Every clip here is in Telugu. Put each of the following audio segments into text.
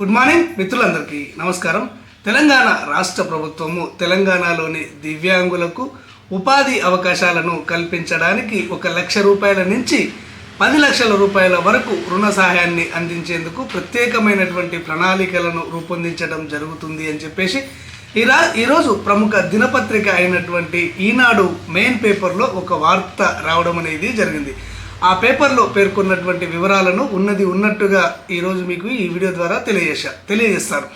గుడ్ మార్నింగ్ మిత్రులందరికీ నమస్కారం. తెలంగాణ రాష్ట్ర ప్రభుత్వము తెలంగాణలోని దివ్యాంగులకు ఉపాధి అవకాశాలను కల్పించడానికి ఒక లక్ష రూపాయల నుంచి పది లక్షల రూపాయల వరకు రుణ సహాయాన్ని అందించేందుకు ప్రత్యేకమైనటువంటి ప్రణాళికలను రూపొందించడం జరుగుతుంది అని చెప్పేసి ఈరా ఈరోజు ప్రముఖ దినపత్రిక అయినటువంటి ఈనాడు మెయిన్ పేపర్లో ఒక వార్త రావడం అనేది జరిగింది. ఆ పేపర్లో పేర్కొన్నటువంటి వివరాలను ఉన్నది ఉన్నట్టుగా ఈరోజు మీకు ఈ వీడియో ద్వారా తెలియజేశా తెలియజేస్తారు.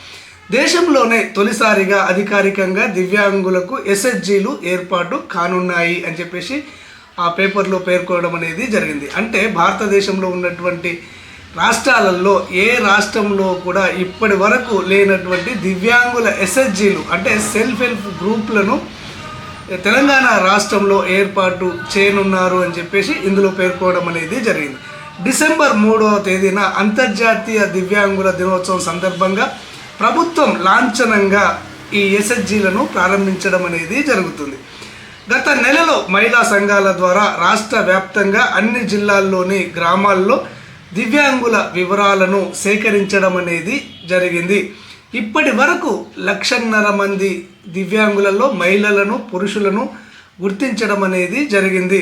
దేశంలోనే తొలిసారిగా అధికారికంగా దివ్యాంగులకు ఎస్ఎస్జీలు ఏర్పాటు కానున్నాయి అని చెప్పేసి ఆ పేపర్లో పేర్కోవడం అనేది జరిగింది. అంటే భారతదేశంలో ఉన్నటువంటి రాష్ట్రాలలో ఏ రాష్ట్రంలో కూడా ఇప్పటి వరకు లేనటువంటి దివ్యాంగుల ఎస్ఎస్జీలు అంటే సెల్ఫ్ హెల్ప్ గ్రూప్లను తెలంగాణ రాష్ట్రంలో ఏర్పాటు చేయనున్నారు అని చెప్పేసి ఇందులో పేర్కోవడం అనేది జరిగింది. డిసెంబర్ మూడవ తేదీన అంతర్జాతీయ దివ్యాంగుల దినోత్సవం సందర్భంగా ప్రభుత్వం లాంఛనంగా ఈ ఎస్ఎస్జీలను ప్రారంభించడం అనేది జరుగుతుంది. గత నెలలో మహిళా సంఘాల ద్వారా రాష్ట్ర వ్యాప్తంగా అన్ని జిల్లాల్లోని గ్రామాల్లో దివ్యాంగుల వివరాలను సేకరించడం అనేది జరిగింది. ఇప్పటి వరకు లక్షన్నర మంది దివ్యాంగులలో మహిళలను పురుషులను గుర్తించడం అనేది జరిగింది.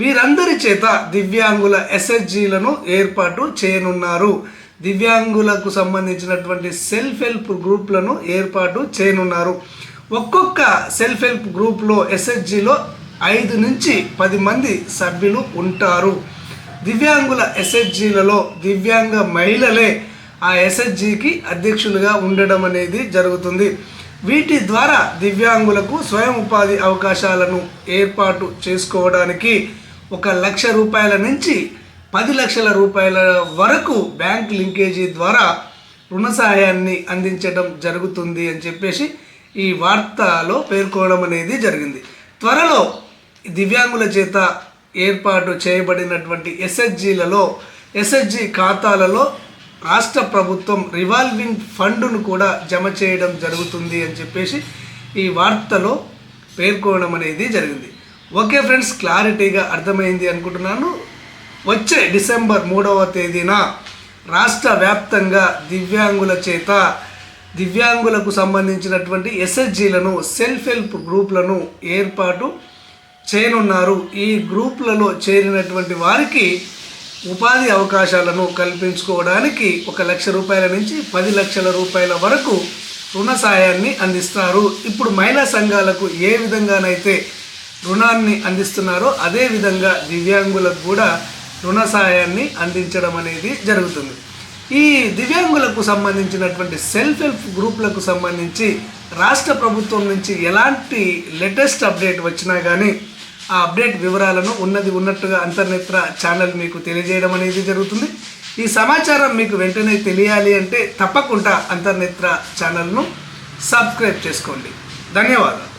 వీరందరి చేత దివ్యాంగుల ఎస్ఎస్జీలను ఏర్పాటు చేయనున్నారు. దివ్యాంగులకు సంబంధించినటువంటి సెల్ఫ్ హెల్ప్ గ్రూప్లను ఏర్పాటు చేయనున్నారు. ఒక్కొక్క సెల్ఫ్ హెల్ప్ గ్రూప్లో ఎస్ఎస్జీలో ఐదు నుంచి పది మంది సభ్యులు ఉంటారు. దివ్యాంగుల ఎస్ఎస్జీలలో దివ్యాంగ మహిళలే ఆ ఎస్ఎస్జికి అధ్యక్షులుగా ఉండడం అనేది జరుగుతుంది. వీటి ద్వారా దివ్యాంగులకు స్వయం ఉపాధి అవకాశాలను ఏర్పాటు చేసుకోవడానికి ఒక లక్ష రూపాయల నుంచి పది లక్షల రూపాయల వరకు బ్యాంక్ లింకేజీ ద్వారా రుణ సహాయాన్ని అందించడం జరుగుతుంది అని చెప్పేసి ఈ వార్తలో పేర్కోవడం అనేది జరిగింది. త్వరలో దివ్యాంగుల చేత ఏర్పాటు చేయబడినటువంటి ఎస్ఎస్జీలలో ఎస్ఎస్జి ఖాతాలలో రాష్ట్ర ప్రభుత్వం రివాల్వింగ్ ఫండ్ను కూడా జమ చేయడం జరుగుతుంది అని చెప్పేసి ఈ వార్తలో పేర్కోవడం అనేది జరిగింది. ఓకే ఫ్రెండ్స్ క్లారిటీగా అర్థమైంది అనుకుంటున్నాను. వచ్చే డిసెంబర్ మూడవ తేదీన రాష్ట్ర వ్యాప్తంగా దివ్యాంగుల చేత దివ్యాంగులకు సంబంధించినటువంటి ఎస్ఎస్జీలను సెల్ఫ్ హెల్ప్ గ్రూప్లను ఏర్పాటు చేయనున్నారు. ఈ గ్రూప్లలో చేరినటువంటి వారికి ఉపాధి అవకాశాలను కల్పించుకోవడానికి ఒక లక్ష రూపాయల నుంచి పది లక్షల రూపాయల వరకు రుణ సాయాన్ని అందిస్తారు. ఇప్పుడు మహిళా సంఘాలకు ఏ విధంగానైతే రుణాన్ని అందిస్తున్నారో అదే విధంగా దివ్యాంగులకు కూడా రుణ సహాయాన్ని అందించడం అనేది జరుగుతుంది. ఈ దివ్యాంగులకు సంబంధించినటువంటి సెల్ఫ్ హెల్ప్ గ్రూప్లకు సంబంధించి రాష్ట్ర ప్రభుత్వం నుంచి ఎలాంటి లేటెస్ట్ అప్డేట్ వచ్చినా కానీ ఆ అప్డేట్ వివరాలను ఉన్నది ఉన్నట్టుగా అంతర్నేత్ర ఛానల్ మీకు తెలియజేయడం అనేది జరుగుతుంది. ఈ సమాచారం మీకు వెంటనే తెలియాలి అంటే తప్పకుండా అంతర్నేత్ర ఛానల్ను సబ్స్క్రైబ్ చేసుకోండి. ధన్యవాదాలు.